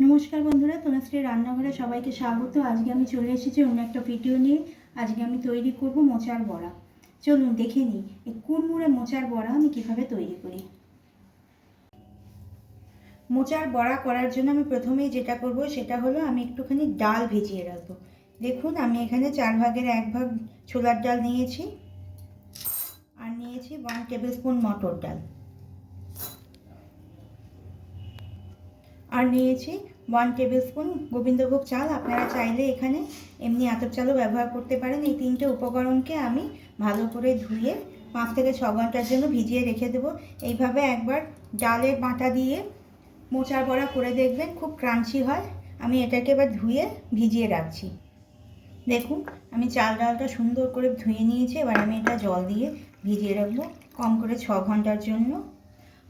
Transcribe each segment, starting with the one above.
নমস্কার বন্ধুরা তনুশ্রী রান্নাঘরে সবাইকে স্বাগত। আজকে আমি চলে এসেছি অন্য একটা ভিডিও নিয়ে। আজকে আমি তৈরি করব মোচার বড়া। চলুন দেখে নিই এই কুড়মুড়ে মোচার বড়া আমি কীভাবে তৈরি করি। মোচার বড়া করার জন্য আমি প্রথমেই যেটা করব, সেটা হলো আমি একটুখানি ডাল ভিজিয়ে রাখব। দেখুন, আমি এখানে চার ভাগের এক ভাগ ছোলার ডাল নিয়েছি। আর নিয়েছি ওয়ান টেবিল স্পুন মটর ডাল। আর নিয়েছি ওয়ান টেবিল স্পুন গোবিন্দভোগ চাল। আপনারা চাইলে এখানে এমনি আতপ চালও ব্যবহার করতে পারেন। এই তিনটে উপকরণকে আমি ভালো করে ধুয়ে পাঁচ থেকে ছ ঘণ্টার জন্য ভিজিয়ে রেখে দেবো। এইভাবে একবার ডালের বাটা দিয়ে মোচার বড়া করে দেখবেন, খুব ক্রাঞ্চি হয়। আমি এটাকে এবার ধুয়ে ভিজিয়ে রাখছি। দেখুন, আমি চাল ডালটা সুন্দর করে ধুয়ে নিয়েছি। এবার আমি এটা জল দিয়ে ভিজিয়ে রাখব কম করে ছ ঘণ্টার জন্য।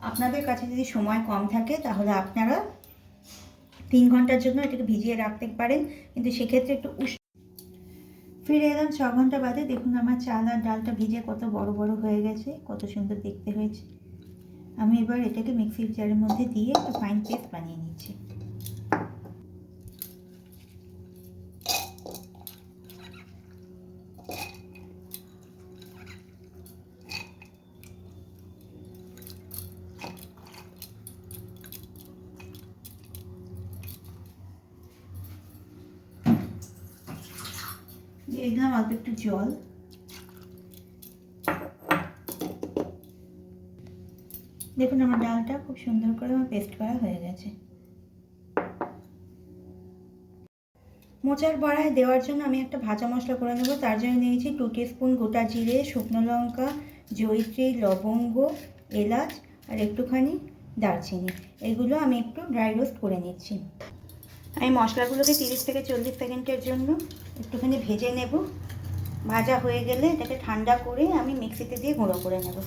আপনাদের কাছে যদি সময় কম থাকে, তাহলে আপনারা তিন ঘণ্টার জন্য এটাকে ভিজিয়ে রাখতে পারেন, কিন্তু সেক্ষেত্রে একটু উষ্ণ ফিরে এলাম ছ ঘণ্টা বাদে, দেখুন আমার চাল আর ডালটা ভিজে কত বড় বড় হয়ে গেছে, কত সুন্দর দেখতে হয়েছে। আমি এবার এটাকে মিক্সির জারের মধ্যে দিয়ে একটা ফাইন পেস্ট বানিয়ে নিচ্ছি। দিয়ে দিলাম অল্প একটু জল। দেখুন আমার ডালটা খুব সুন্দর করে আমার পেস্ট করা হয়ে গেছে। মোচার বড়ায় দেওয়ার জন্য আমি একটা ভাজা মশলা করে নেব, তার জন্য নিয়েছি টু স্পুন গোটা জিরে, শুকনো লঙ্কা, জয়িত্রী, লবঙ্গ, এলাচ আর একটুখানি দারচিনি। এগুলো আমি একটু ড্রাই রোস্ট করে নিচ্ছি। আমি মশলাগুলোকে তিরিশ থেকে চল্লিশ সেকেন্ডের জন্য একটুখানি ভেজে নেব। ভাজা হয়ে গেলে এটাকে ঠান্ডা করে আমি মিক্সিতে দিয়ে গুঁড়ো করে নেব।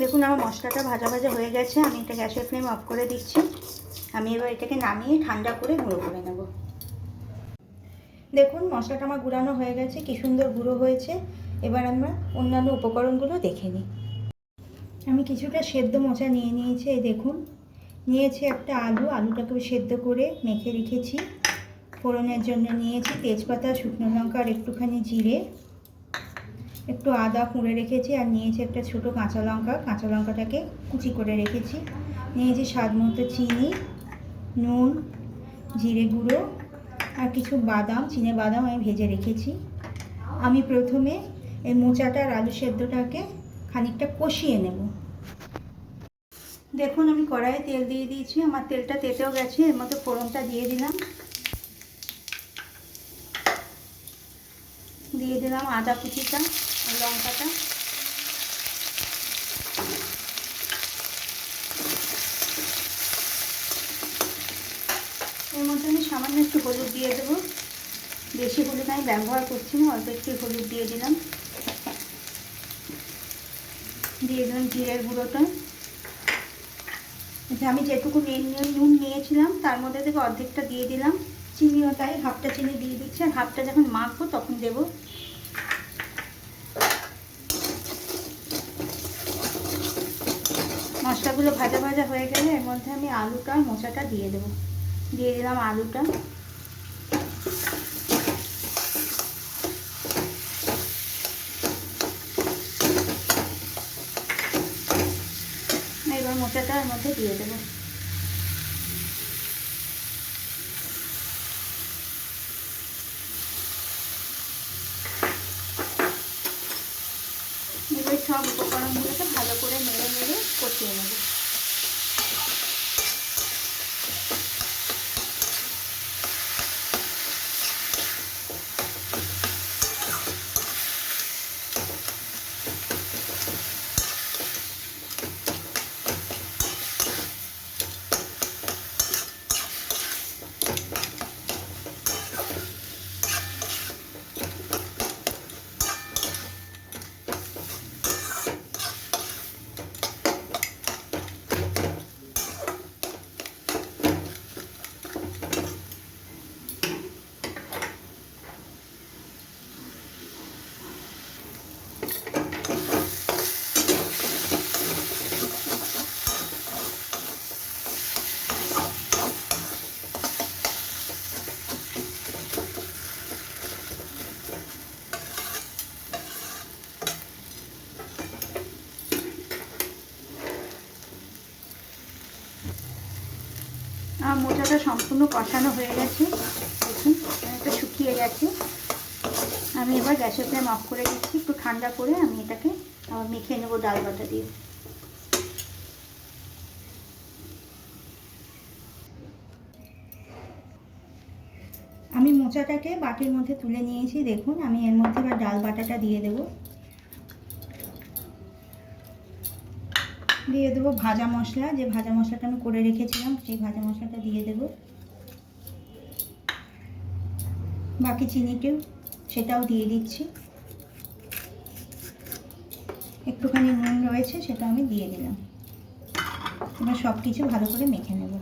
দেখুন আমার মশলাটা ভাজা ভাজা হয়ে গেছে, আমি এটা গ্যাসের ফ্লেম অফ করে দিচ্ছি। আমি এবার এটাকে নামিয়ে ঠান্ডা করে গুঁড়ো করে নেব। দেখুন, মশলাটা আমার গুঁড়ানো হয়ে গেছে, কি সুন্দর গুঁড়ো হয়েছে। এবার আমরা অন্যান্য উপকরণগুলো দেখে নিই। আমি কিছুটা সেদ্ধ মোচা নিয়ে নিয়েছি, এই দেখুন। নিয়েছি একটা আলু, আলুটাকে সেদ্ধ করে মেখে রেখেছি। ফোড়নের জন্য নিয়েছি তেজপাতা, শুকনো লঙ্কা আর একটুখানি জিরে। একটু আদা কুঁড়ে রেখেছি আর নিয়েছি একটা ছোট কাঁচা লঙ্কা। কাঁচা লঙ্কাটাকে কুচি করে রেখেছি। নিয়েছি স্বাদ মতো চিনি, নুন, জিরে গুঁড়ো। আর কিছু বাদাম, চিনে বাদাম আমি ভেজে রেখেছি। আমি প্রথমে এই মোচাটা আর আলু সেদ্ধটাকে খানিকটা কষিয়ে নেব। দেখুন, আমি কড়াইয়ে তেল দিয়ে দিয়েছি। আমার তেলটা তেতেও গেছে, এর মধ্যে ফোড়নটা দিয়ে দিলাম। দিয়ে দিলাম আদা কুচিটা লঙ্কাটা এর মধ্যে আমি সামান্য একটু হলুদ দিয়ে দেবো। বেশি হলুদ আমি ব্যবহার করছি না, অল্প একটু হলুদ দিয়ে দিলাম। দিয়ে দিলাম জিরের গুঁড়োটা। আমি যেটুকু নুন নিয়েছিলাম, তার মধ্যে থেকে অর্ধেকটা দিয়ে দিলাম। চিনিও তাই হাফটা চিনি দিয়ে দিচ্ছি, আর হাফটা যখন মাখবো তখন দেবো। মশলাগুলো ভাজা ভাজা হয়ে গেলে এর মধ্যে আমি আলুটা মোচাটা দিয়ে দেবো। দিয়ে দিলাম আলুটা। এবার মোচাটা এর মধ্যে দিয়ে দেবো। মোচাটা সম্পূর্ণ কষানো হয়ে গেছে। দেখুন অনেকটা শুকিয়ে গেছে। আমি এবার গ্যাসের ফ্লেম অফ করে দিচ্ছি। একটু ঠান্ডা করে আমি এটাকে আবার মেখে নেব ডাল বাটা দিয়ে। আমি মোচাটাকে বাটির মধ্যে তুলে নিয়েছি। দেখুন, আমি এর মধ্যে এবার ডাল বাটাটা দিয়ে দেব। দিয়ে দেবো ভাজা মশলা। যে ভাজা মশলাটা আমি করে রেখেছিলাম, সেই ভাজা মশলাটা দিয়ে দেব। বাকি চিনিটিও সেটাও দিয়ে দিচ্ছি। একটুখানি নুন রয়েছে, সেটা আমি দিয়ে দিলাম। এবার সব কিছু ভালো করে মেখে নেব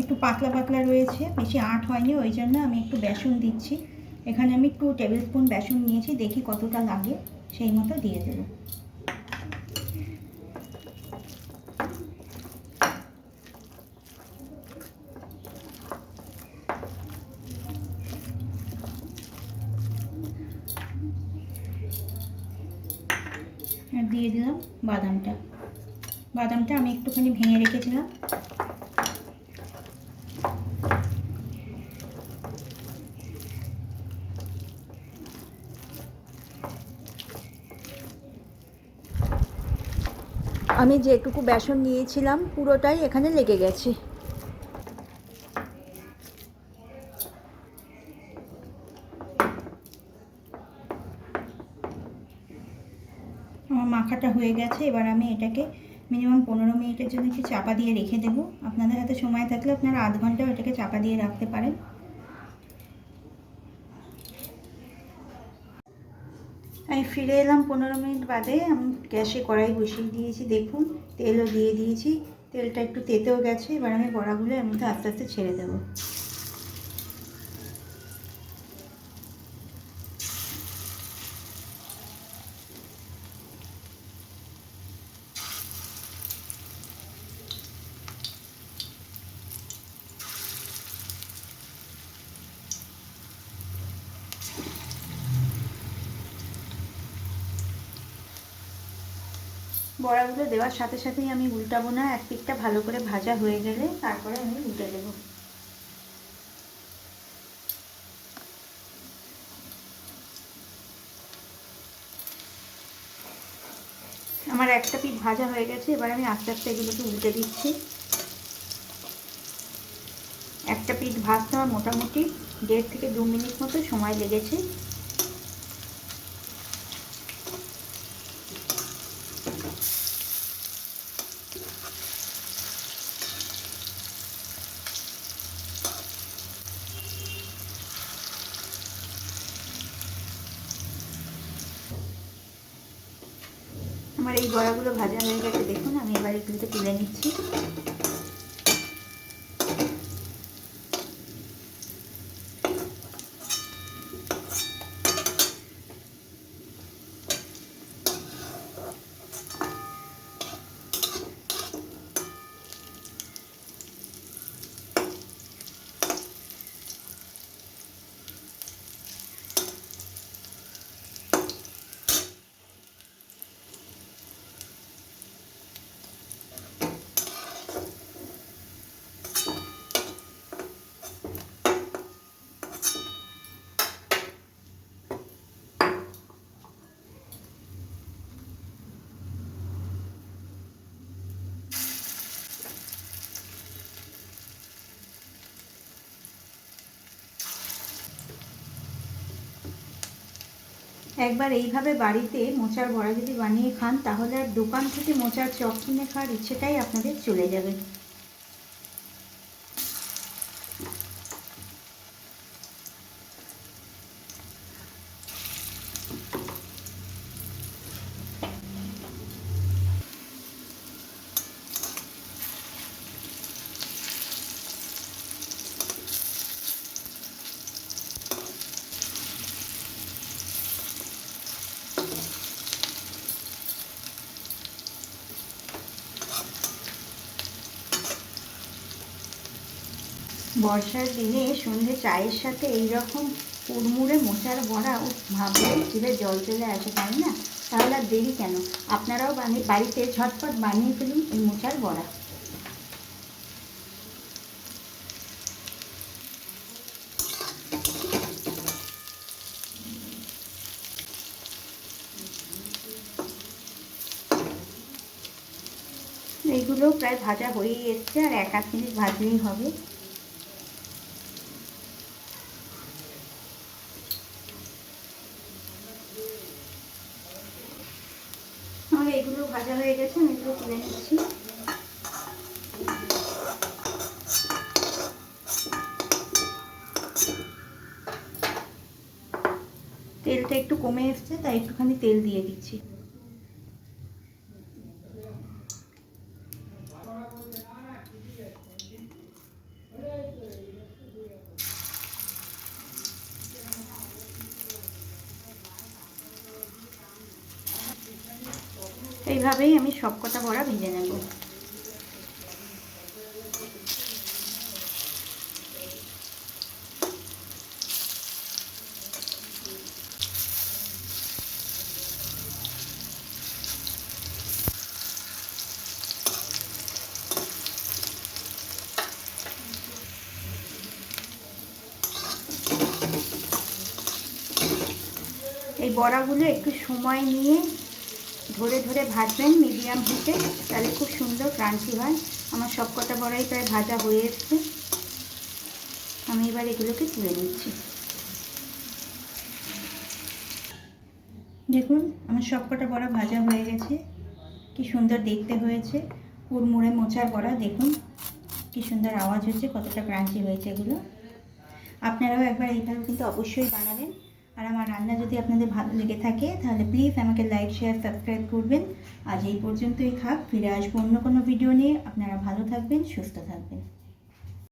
একটু পাতলা পাতলা রয়েছে, বেশি আট হয়নি, ওই জন্য আমি একটু বেসন দিচ্ছি। এখানে আমি টু টেবিল স্পুন বেসন নিয়েছি, দেখি কতটা লাগে, সেই মতো দিয়ে দেবো। দিয়ে দিলাম বাদামটা। বাদামটা আমি একটুখানি ভেঙে রেখেছিলাম। আমি যেটুকু বেসন নিয়েছিলাম, পুরোটাই এখানে লেগে গেছে। আমার মাখাটা হয়ে গেছে, এবার আমি এটাকে মিনিমাম পনেরো মিনিটের জন্য একটু চাপা দিয়ে রেখে দেবো। আপনাদের হাতে সময় থাকলে আপনারা আধ ঘন্টাও এটাকে চাপা দিয়ে রাখতে পারেন। আমি ফিরে এলাম পনেরো মিনিট বাদে। আমি গ্যাসে কড়াই বসিয়ে দিয়েছি, দেখুন, তেলও দিয়ে দিয়েছি। তেলটা একটু তেতেও গেছে, এবার আমি বড়াগুলো এর মধ্যে আস্তে আস্তে ছেড়ে দেবো। বড়াগুলো দেওয়ার সাথে সাথেই আমি উল্টাবো না, এক পিঠটা ভালো করে ভাজা হয়ে গেলে তারপরে আমি উল্টে দেবো। আমার একটা পিঠ ভাজা হয়ে গেছে, এবার আমি আস্তে আস্তে এগুলোকে উল্টে দিচ্ছি। একটা পিঠ ভাজতে আমার মোটামুটি দেড় থেকে দু মিনিট মতো সময় লেগেছে। আমার এই বড়াগুলো ভাজা হয়ে গেছে দেখুন আমি এবার এগুলোকে তুলে নিচ্ছি। একবার এইভাবে বাড়িতে মোচার বড়া যদি বানিয়ে খান, তাহলে আর দোকান থেকে মোচার চপ কিনে খাওয়ার ইচ্ছেটাই আপনাদের চলে যাবে। বর্ষার দিনে সন্ধে চায়ের সাথে এই রকম কুড়মুড়ে মোচার বড়া ও ভাবলে জিভে জল চলে আসে, তাই না? তাহলে আর দেরি কেন? আপনারাও বাড়িতে ঝটপট বানিয়ে ফেলুন এই মোচার বড়া। এইগুলো প্রায় ভাজা হয়েই এসছে, আর এক আধ মিনিট ভাজলেই হবে আমার এগুলো ভাজা হয়ে গেছে, আমি এগুলো তুলে নিচ্ছি। তেলটা একটু কমে এসছে, তাই একটুখানি তেল দিয়ে দিচ্ছি। এইভাবেই আমি সবকটা বড়া ভেজে নেব। এই বড়াগুলো একটু সময় নিয়ে ধরে ধরে ভাজবেন মিডিয়াম হিটে তাহলে খুব সুন্দর ক্রাঞ্চি হয়। আমার সব কটা বড়াই প্রায় ভাজা হয়ে এসছে। আমি এবার এগুলোকে তুলে নিচ্ছি। দেখুন, আমার সব কটা বড়া ভাজা হয়ে গেছে। কি সুন্দর দেখতে হয়েছে। কুড়মুড়ে মোচার বড়া, দেখুন। কি সুন্দর আওয়াজ হচ্ছে, কতটা ক্রাঞ্চি হয়েছে এগুলো। আপনারাও একবার এইভাবে কিন্তু অবশ্যই বানাবেন। আর আমার রান্না যদি আপনাদের ভালো লেগে থাকে, তাহলে প্লিজ আমাকে লাইক শেয়ার সাবস্ক্রাইব করবেন। আজ এই পর্যন্তই থাক, ফিরে আসব অন্য কোনো ভিডিও নিয়ে। আপনারা ভালো থাকবেন, সুস্থ থাকবেন।